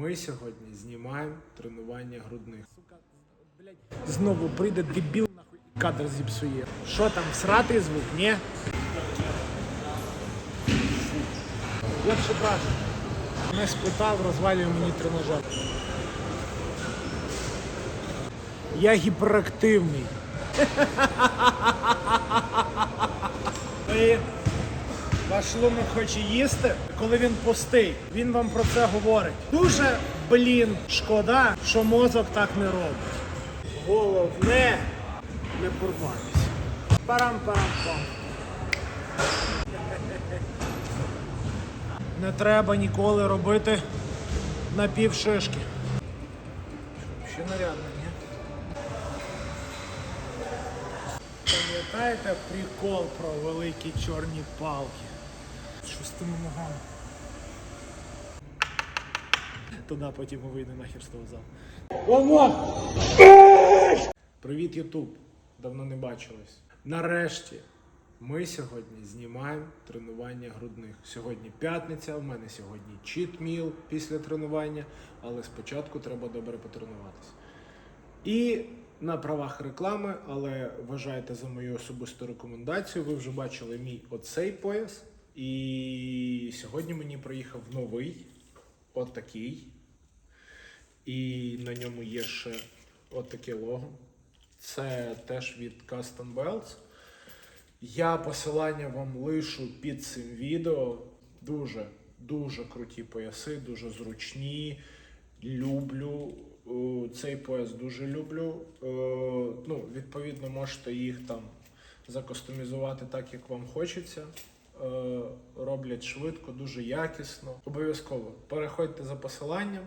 Ми сьогодні знімаємо тренування грудних. Знову прийде дебіл нахуй кадр зіпсує. Що там, сратий звук? Ні? Що каже. Мене спитав, розвалює мені тренажер. Я гіперактивний. Ваш шлунок хоче їсти, коли він пустий. Він вам про це говорить. Дуже, блін, шкода, що мозок так не робить. Головне не порватися. Парам-парам-пам. Не треба ніколи робити на півшишки. Ще нарядно, ні? Пам'ятаєте прикол про великі чорні палки? Що з тими ногами? Туди потім вийде нахер з того залу. Привіт, Ютуб! Давно не бачились. Нарешті ми сьогодні знімаємо тренування грудних. Сьогодні п'ятниця, в мене сьогодні чіт міл після тренування, але спочатку треба добре потренуватися. І на правах реклами, але вважайте за мою особисту рекомендацію. Ви вже бачили мій оцей пояс. І сьогодні мені приїхав новий, отакий. І на ньому є ще отаке лого. Це теж від Custom Belts. Я посилання вам лишу під цим відео. Дуже, дуже круті пояси, дуже зручні. Люблю. Е, Цей пояс дуже люблю. Е, Ну, відповідно, можете їх там закастомізувати так, як вам хочеться. Е, Роблять швидко, дуже якісно. Обов'язково переходьте за посиланням.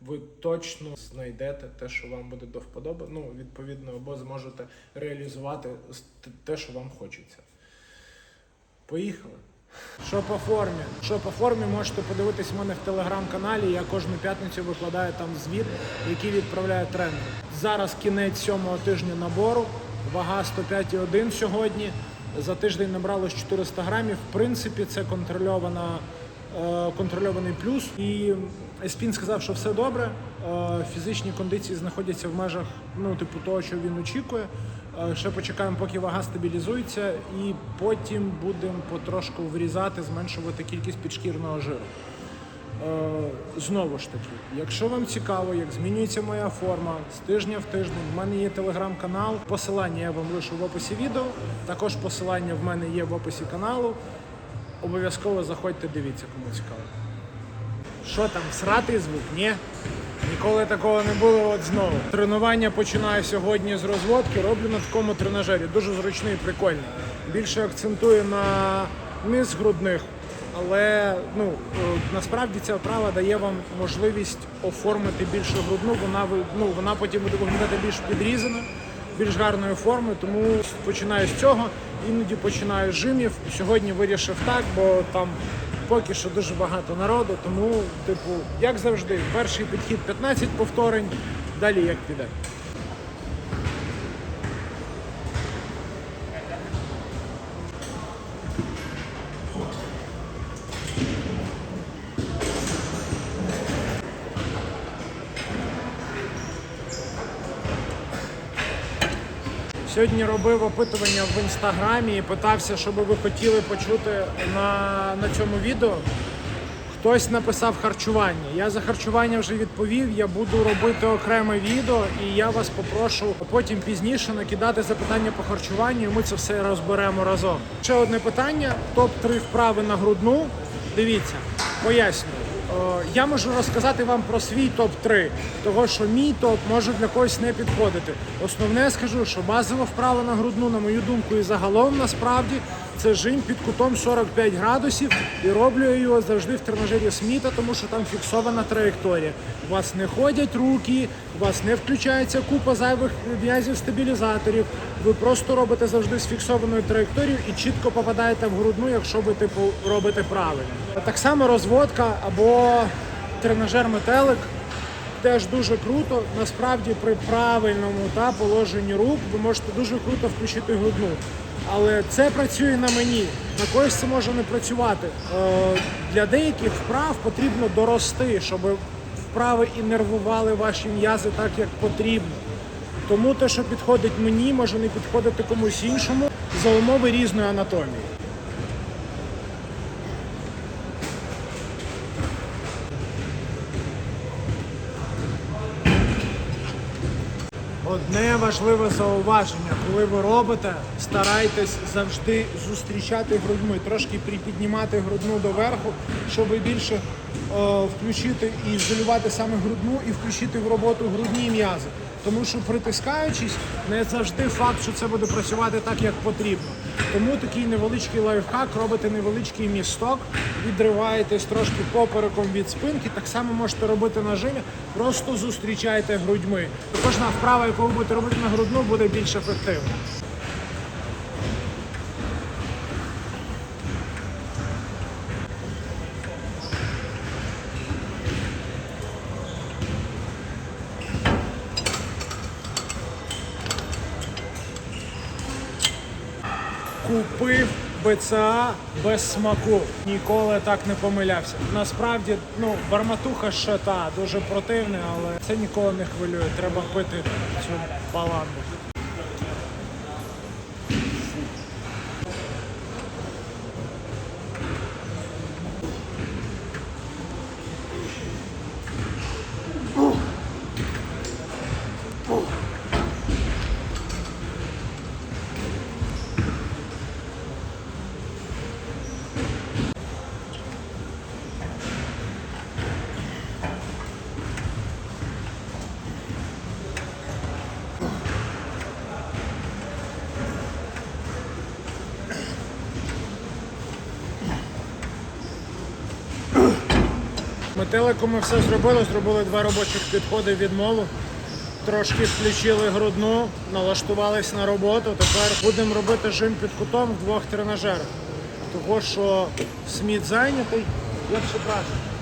Ви точно знайдете те, що вам буде до вподоби. Ну, відповідно, або зможете реалізувати те, що вам хочеться. Поїхали. Що по формі? Що по формі можете подивитись в мене в телеграм-каналі. Я кожну п'ятницю викладаю там звіт, який відправляє тренер. Зараз кінець сьомого тижня набору. Вага 105,1 сьогодні. За тиждень набралось 400 грамів. В принципі, це контрольована, е, контрольований плюс. І Еспін сказав, що все добре. Е, Фізичні кондиції знаходяться в межах ну, типу, того, що він очікує. Е, Ще почекаємо, поки вага стабілізується, і потім будемо потрошку врізати, зменшувати кількість підшкірного жиру. Е, Знову ж таки, якщо вам цікаво, як змінюється моя форма з тижня в тиждень, в мене є телеграм-канал. Посилання я вам лишу в описі відео. Також посилання в мене є в описі каналу. Обов'язково заходьте, дивіться, кому цікаво. Що там, сратий звук? Ні? Ніколи такого не було от знову. Тренування починаю сьогодні з розводки, роблю на такому тренажері. Дуже зручний, прикольний. Більше акцентую на низ грудних, але ну, е, насправді ця вправа дає вам можливість оформити більше грудну. Вона, ну, вона потім буде виглядати більш підрізана, більш гарної форми. Тому починаю з цього. Іноді починаю з жимів. Сьогодні вирішив так, бо там поки що дуже багато народу, тому, типу, як завжди, перший підхід 15 повторень, далі як піде. Сьогодні робив опитування в інстаграмі і питався, що би ви хотіли почути на, на цьому відео. Хтось написав харчування. Я за харчування вже відповів. Я буду робити окреме відео, і я вас попрошу потім пізніше накидати запитання по харчуванню, і ми це все розберемо разом. Ще одне питання: топ 3 вправи на грудну. Дивіться, пояснюю. Е, Я можу розказати вам про свій топ-3, того що мій топ може для когось не підходити. Основне скажу, що базова вправа на грудну, на мою думку, і загалом насправді це жим під кутом 45 градусів, і роблю я його завжди в тренажері Сміта, тому що там фіксована траєкторія. У вас не ходять руки, у вас не включається купа зайвих м'язів стабілізаторів. Ви просто робите завжди з фіксованою траєкторією і чітко попадаєте в грудну, якщо ви типу робите правильно. Так само розводка або тренажер метелик. Теж дуже круто. Насправді при правильному та положенні рук ви можете дуже круто включити грудну. Але це працює на мені. На когось це може не працювати. Е, для деяких вправ потрібно дорости, щоб вправи і нервували ваші м'язи так, як потрібно. Тому те, що підходить мені, може не підходити комусь іншому за умови різної анатомії. Одне важливе зауваження, коли ви робите, старайтесь завжди зустрічати грудьми, трошки припіднімати грудну доверху, щоб більше е, включити і ізолювати саме грудну і включити в роботу грудні м'язи. Тому що притискаючись, не завжди факт, що це буде працювати так, як потрібно. Тому такий невеличкий лайфхак, робите невеличкий місток, відриваєтесь трошки попереком від спинки. Так само можете робити на просто зустрічайте грудьми. Кожна вправа, яку ви будете робити на грудну, буде більш ефективна. Купив БЦА без смаку. Ніколи так не помилявся. Насправді, ну, барматуха ще та дуже противне, але це ніколи не хвилює. Треба пити цю баланду. Метелику ми все зробили, зробили два робочих підходи від молу. Трошки включили грудну, налаштувались на роботу. Тепер будемо робити жим під кутом в двох тренажерах. Того, що Сміт зайнятий, як ще.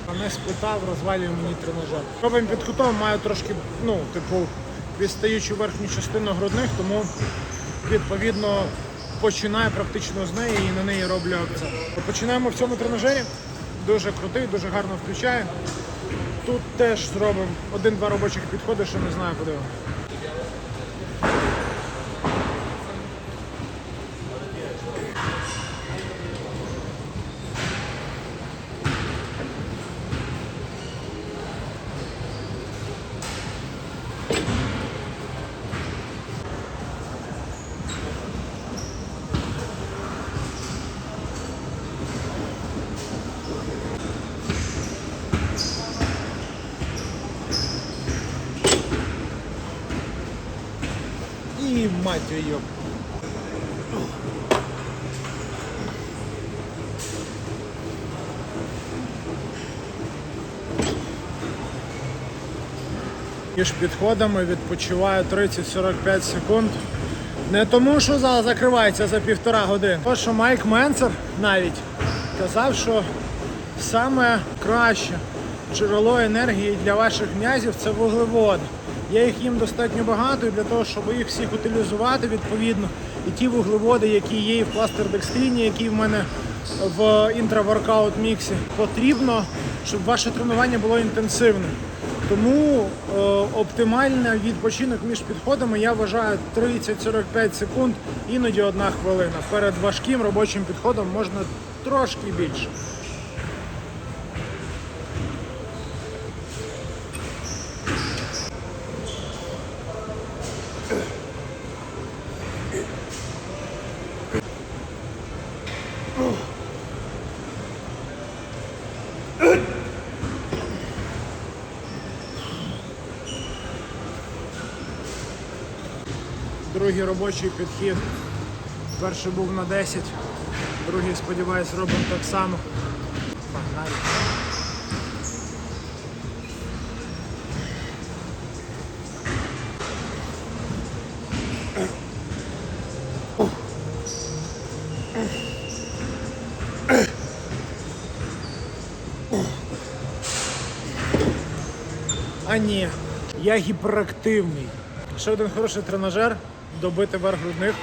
А не спитав, розвалює мені тренажер. Робимо під кутом, маю трошки, ну, типу, відстаючу верхню частину грудних, тому відповідно починаю практично з неї і на неї роблю акцент. Починаємо в цьому тренажері. Дуже крутий, дуже гарно включає. Тут теж зробимо один-два робочих підходи, що не знаю куди. І мать її. Між підходами відпочиваю 30-45 секунд. Не тому, що зал закривається за півтора години. Тому що Майк Менцер навіть казав, що саме краще джерело енергії для ваших м'язів це вуглеводи. Я їх їм достатньо багато і для того, щоб їх всіх утилізувати відповідно. І ті вуглеводи, які є в пластердекстріні, які в мене в інтраворкаут міксі, потрібно, щоб ваше тренування було інтенсивним. Тому е, оптимальний відпочинок між підходами я вважаю 30-45 секунд, іноді одна хвилина. Перед важким робочим підходом можна трошки більше. Другий робочий підхід. Перший був на 10, другий, сподіваюсь, робимо так само. Погнали. А ні, я гіперактивний. Ще один хороший тренажер, добити верх грудних,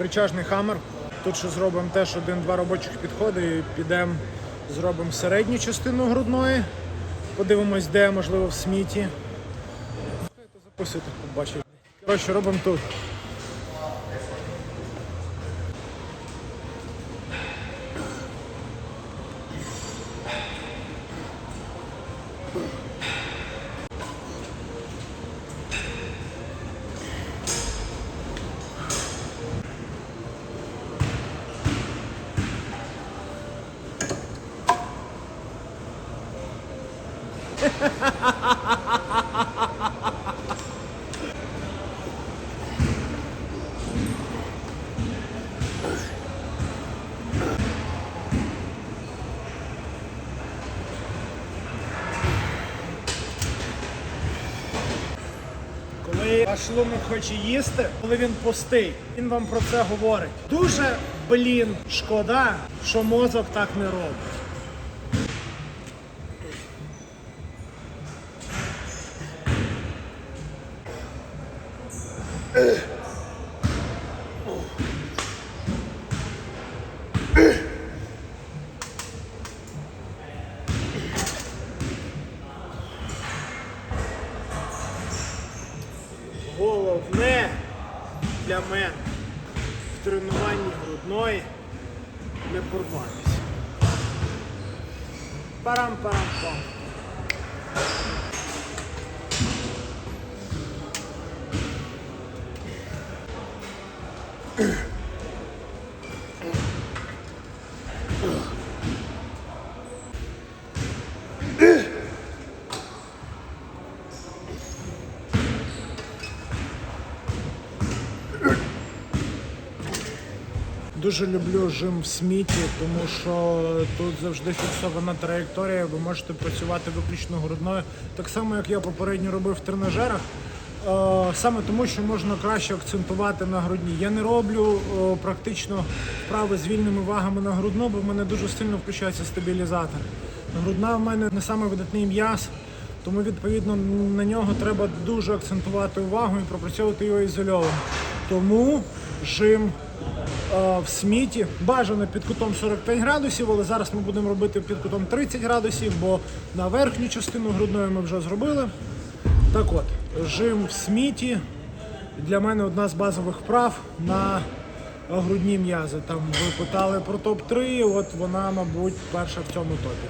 ричажний хамер. Тут ще зробимо теж один-два робочих підходи і підемо, зробимо середню частину грудної, Подивимось, де, можливо, в сміті. Записуйте, побачив. Коротше, робимо тут. Коли ваш шлунок хоче їсти, коли він пустий, він вам про це говорить. Дуже, блін, шкода, що мозок так не робить. Тренуванні грудної не порватися. Парам-парам-пам. Дуже люблю жим в сміті, тому що тут завжди фіксована траєкторія, ви можете працювати виключно грудною. Так само, як я попередньо робив в тренажерах. Е, Саме тому, що можна краще акцентувати на грудні. Я не роблю е, практично вправи з вільними вагами на грудну, бо в мене дуже сильно включається стабілізатор. Грудна в мене не саме видатний м'яз, тому відповідно на нього треба дуже акцентувати увагу і пропрацьовувати його ізольовано. Тому жим в сміті бажано під кутом 45 градусів, але зараз ми будемо робити під кутом 30 градусів, бо на верхню частину грудної ми вже зробили. Так от, жим в сміті для мене одна з базових вправ на грудні м'язи. Там ви питали про топ-3, от вона, мабуть, перша в цьому топі.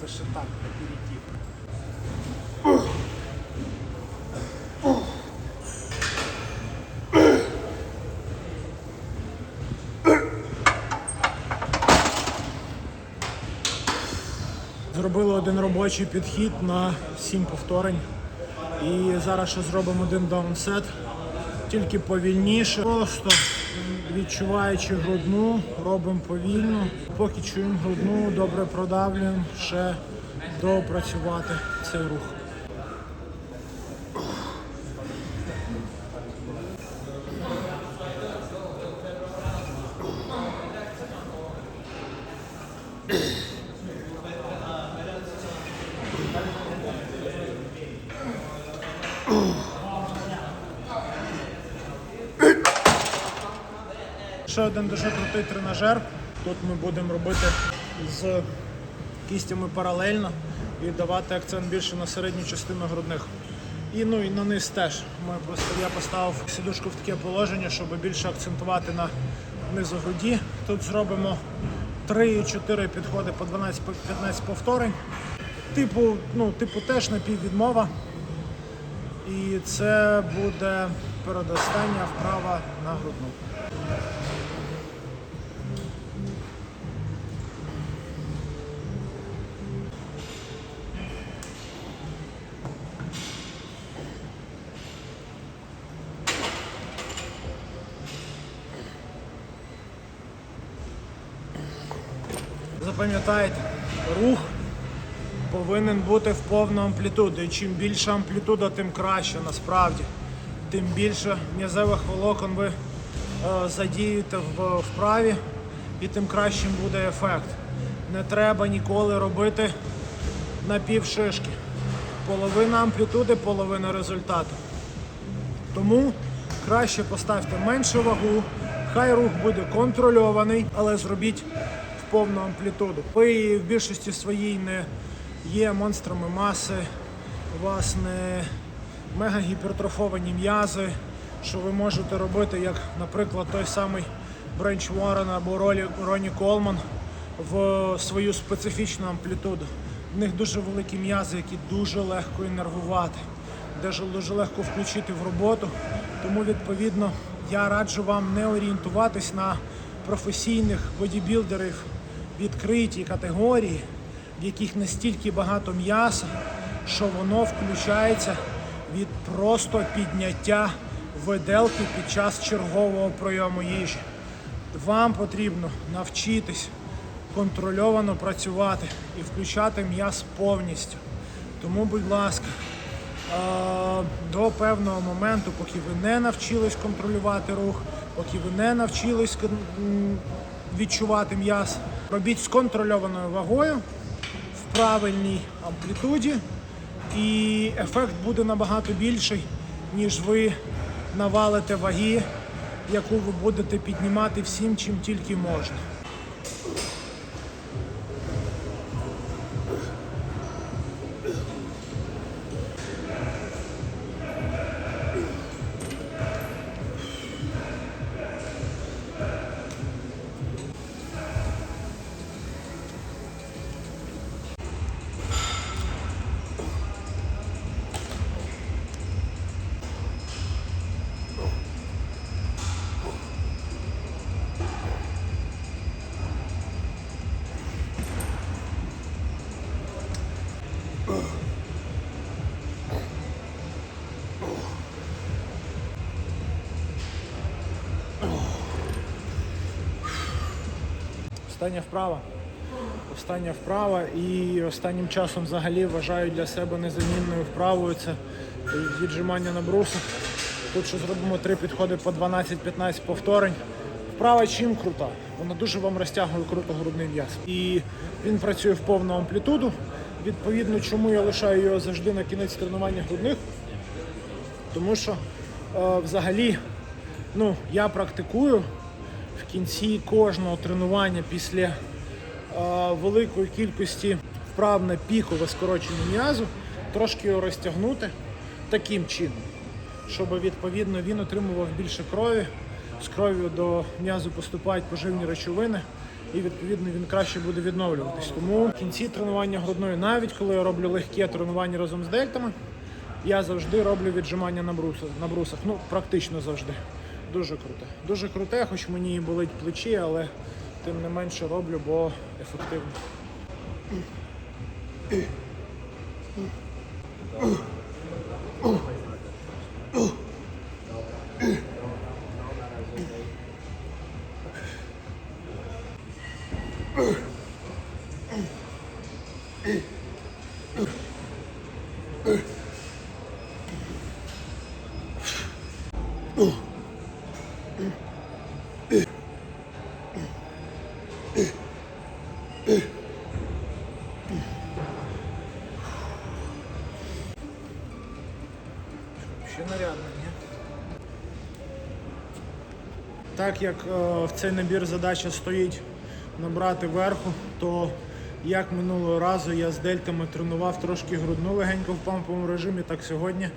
Це ще так, аперитив. Зробили один робочий підхід на 7 повторень. І зараз ще зробимо один даунсет, тільки повільніше. Просто відчуваючи грудну, робимо повільно. Поки чуємо грудну, добре продавлюємо, ще допрацювати цей рух. Ще один дуже крутий тренажер. Тут ми будемо робити з кістями паралельно і давати акцент більше на середню частину грудних. І ну і на низ теж. Ми просто я поставив сідушку в таке положення, щоб більше акцентувати на низу груді. Тут зробимо 3-4 підходи по 12-15 повторень. Типу, ну, типу теж напіввідмова. І це буде передостання вправа на грудну. Запам'ятайте, рух повинен бути в повну амплітуду. І чим більша амплітуда, тим краще насправді. Тим більше м'язевих волокон ви е, задієте в вправі, і тим кращим буде ефект. Не треба ніколи робити на півшишки. Половина амплітуди, половина результату. Тому краще поставте меншу вагу, хай рух буде контрольований, але зробіть повну амплітуду. Ви в більшості своїй не є монстрами маси, у вас не мегагіпертрофовані м'язи, що ви можете робити, як, наприклад, той самий Бренч Уоррен або Роні Колман в свою специфічну амплітуду. В них дуже великі м'язи, які дуже легко інервувати, дуже легко включити в роботу. Тому, відповідно, я раджу вам не орієнтуватись на професійних бодібілдерів відкритій категорії, в яких настільки багато м'яса, що воно включається від просто підняття виделки під час чергового прийому їжі. Вам потрібно навчитись контрольовано працювати і включати м'яз повністю. Тому, будь ласка, е, до певного моменту, поки ви не навчились контролювати рух, поки ви не навчились відчувати м'яз, робіть з контрольованою вагою в правильній амплітуді, і ефект буде набагато більший, ніж ви навалите ваги, яку ви будете піднімати всім, чим тільки можна. Остання вправа. Остання вправа і останнім часом взагалі вважаю для себе незамінною вправою це віджимання на брусах. Тут що зробимо три підходи по 12-15 повторень. Вправа чим крута? Вона дуже вам розтягує круто грудний м'яз. І він працює в повну амплітуду. Відповідно, чому я лишаю його завжди на кінець тренування грудних. Тому що е, взагалі ну, я практикую кінці кожного тренування після е, великої кількості вправ на пікове скорочення м'язу, трошки його розтягнути таким чином, щоб відповідно він отримував більше крові. З кров'ю до м'язу поступають поживні речовини, і відповідно він краще буде відновлюватись. Тому в кінці тренування грудної, навіть коли я роблю легке тренування разом з дельтами, я завжди роблю віджимання на брусах. На брусах. Ну, практично завжди. Дуже круте. Дуже круте, хоч мені і болить плечі, але тим не менше роблю, бо ефективно. Ще нарядно, ні? Так як е, в цей набір задача стоїть набрати верху, то як минулого разу я з дельтами тренував трошки грудну легенько в памповому режимі, так сьогодні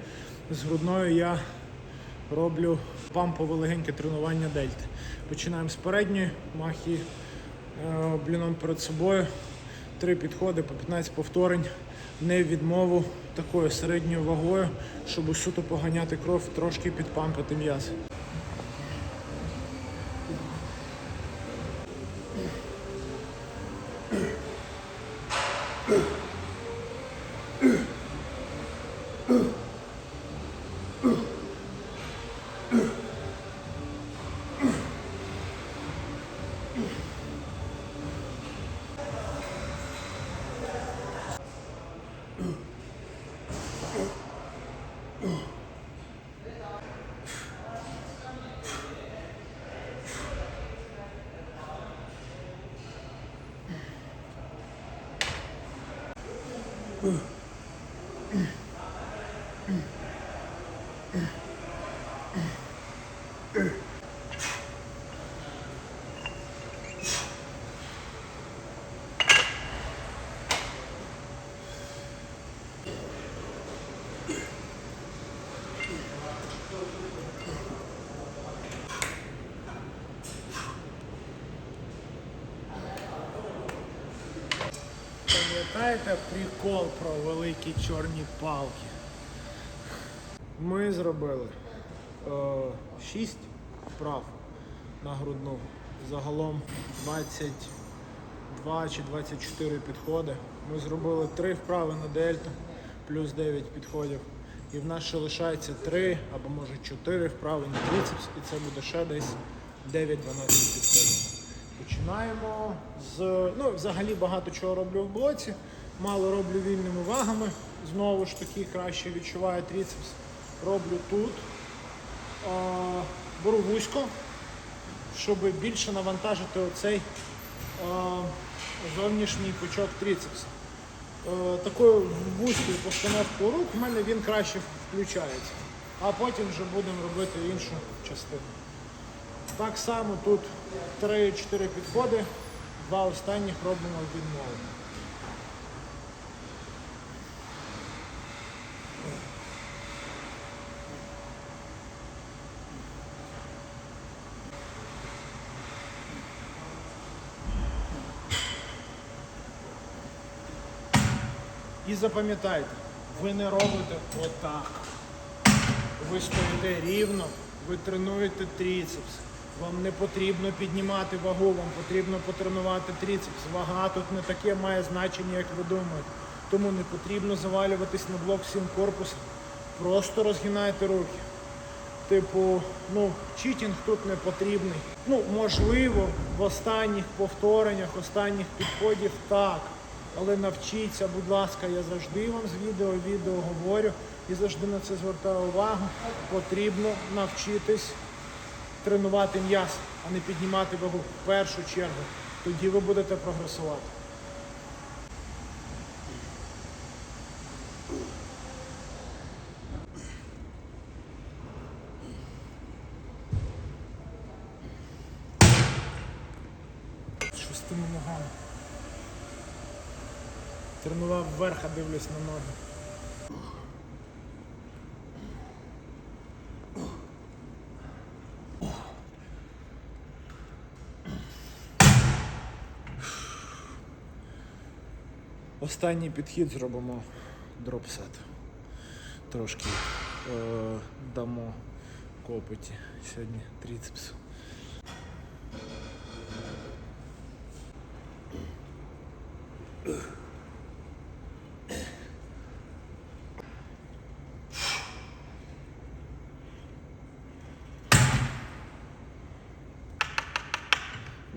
з грудною я роблю пампове легеньке тренування дельти. Починаємо з передньої махи е, бліном перед собою. Три підходи по 15 повторень, не відмову такою середньою вагою, щоб суто поганяти кров, трошки підпампити м'яз. Пам'ятаєте прикол про великі чорні палки? Ми зробили е, 6 вправ на грудну. Загалом 22 чи 24 підходи. Ми зробили 3 вправи на дельту, плюс 9 підходів. І в нас ще лишається 3 або може 4 вправи на трицепс, і це буде ще десь 9-12 підходів. Починаємо з. Ну, взагалі багато чого роблю в блоці. Мало роблю вільними вагами. Знову ж таки, краще відчуваю трицепс. Роблю тут. Беру вузько, щоб більше навантажити оцей зовнішній пучок трицепса. Е, Такою вузькою постановкою рук в мене він краще включається. А потім вже будемо робити іншу частину. Так само тут 3-4 підходи, два останніх робимо відмову. І запам'ятайте, ви не робите отак. Ви стоїте рівно, ви тренуєте трицепс. Вам не потрібно піднімати вагу, вам потрібно потренувати трицепс. Вага тут не таке має значення, як ви думаєте. Тому не потрібно завалюватись на блок всім корпусом. Просто розгинайте руки. Типу, ну, читінг тут не потрібний. Ну, можливо, в останніх повтореннях, останніх підходів так. Але навчіться, будь ласка, я завжди вам з відео відео говорю і завжди на це звертаю увагу. Потрібно навчитись тренувати м'яз, а не піднімати вагу в першу чергу. Тоді ви будете прогресувати. Шостими ногами. Тренував вверх, а дивлюсь на ноги. Останній підхід зробимо дропсет. Трошки е, дамо копоті сьогодні трицепсу.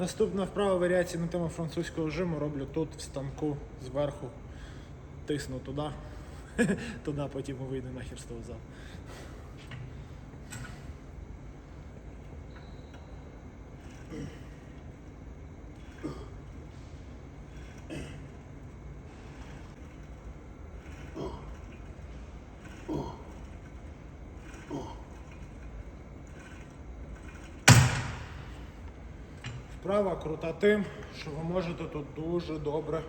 Наступна вправа варіація на тему французького жиму роблю тут в станку зверху. Тисну туди. Туди потім вийду нахер з того залу. Вправа крута тим, що ви можете тут дуже добре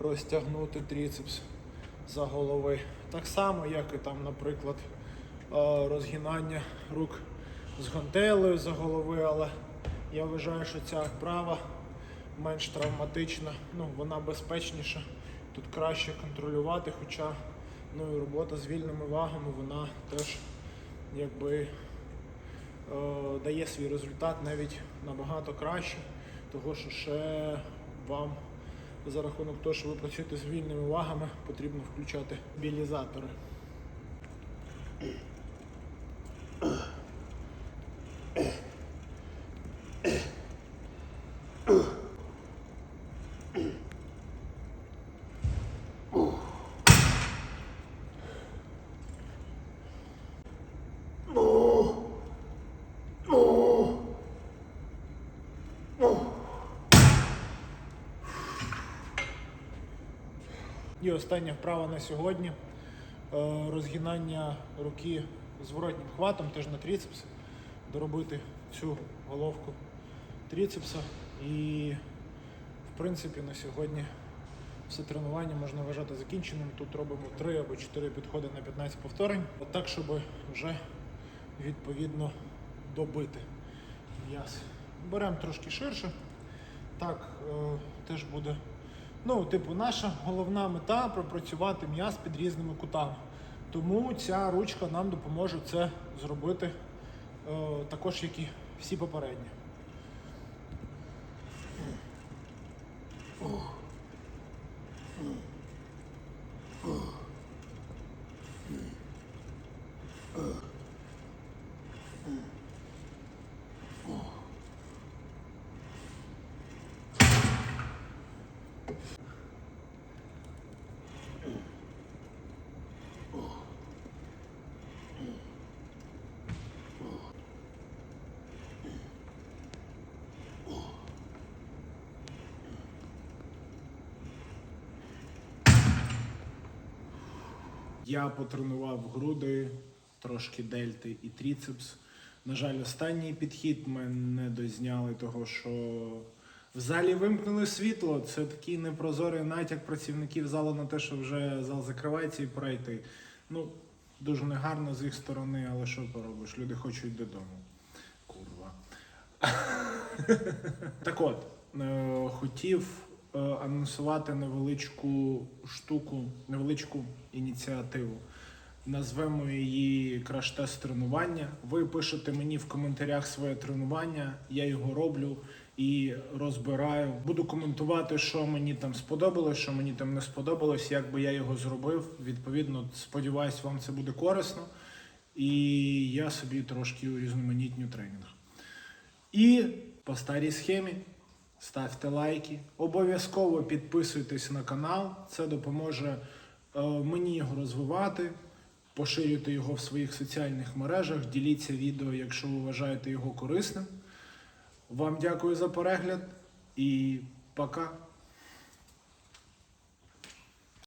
розтягнути трицепс за голови. Так само, як і там, наприклад, е, розгинання рук з гантелею за голови, але я вважаю, що ця вправа менш травматична, ну, вона безпечніша, тут краще контролювати, хоча ну, і робота з вільними вагами, вона теж якби е, дає свій результат навіть набагато краще, того що ще вам за рахунок того, що ви працюєте з вільними вагами, потрібно включати білізатори. І остання вправа на сьогодні. Е, Розгинання руки зворотнім хватом, теж на тріцепс, доробити цю головку тріцепса. І, в принципі, на сьогодні все тренування можна вважати закінченим. Тут робимо 3 або 4 підходи на 15 повторень, так, щоб вже відповідно добити м'яз. Беремо трошки ширше. Так, е, теж буде. Ну, типу, наша головна мета пропрацювати м'яз під різними кутами. Тому ця ручка нам допоможе це зробити е, також, як і всі попередні. Я потренував груди, трошки дельти і тріцепс. На жаль, останній підхід ми не дозняли того, що в залі вимкнули світло. Це такий непрозорий натяк працівників залу на те, що вже зал закривається і пора йти. Ну, дуже негарно з їх сторони, але що поробиш? Люди хочуть додому. Курва. Так от, е, хотів анонсувати невеличку штуку, невеличку ініціативу. Назвемо її краш-тест тренування. Ви пишете мені в коментарях своє тренування, я його роблю і розбираю. Буду коментувати, що мені там сподобалось, що мені там не сподобалось, як би я його зробив. Відповідно, сподіваюсь, вам це буде корисно. І я собі трошки урізноманітню тренінг. І по старій схемі ставте лайки. Обов'язково підписуйтесь на канал. Це допоможе е, мені його розвивати. Поширюйте його в своїх соціальних мережах, діліться відео, якщо ви вважаєте його корисним. Вам дякую за перегляд і пока.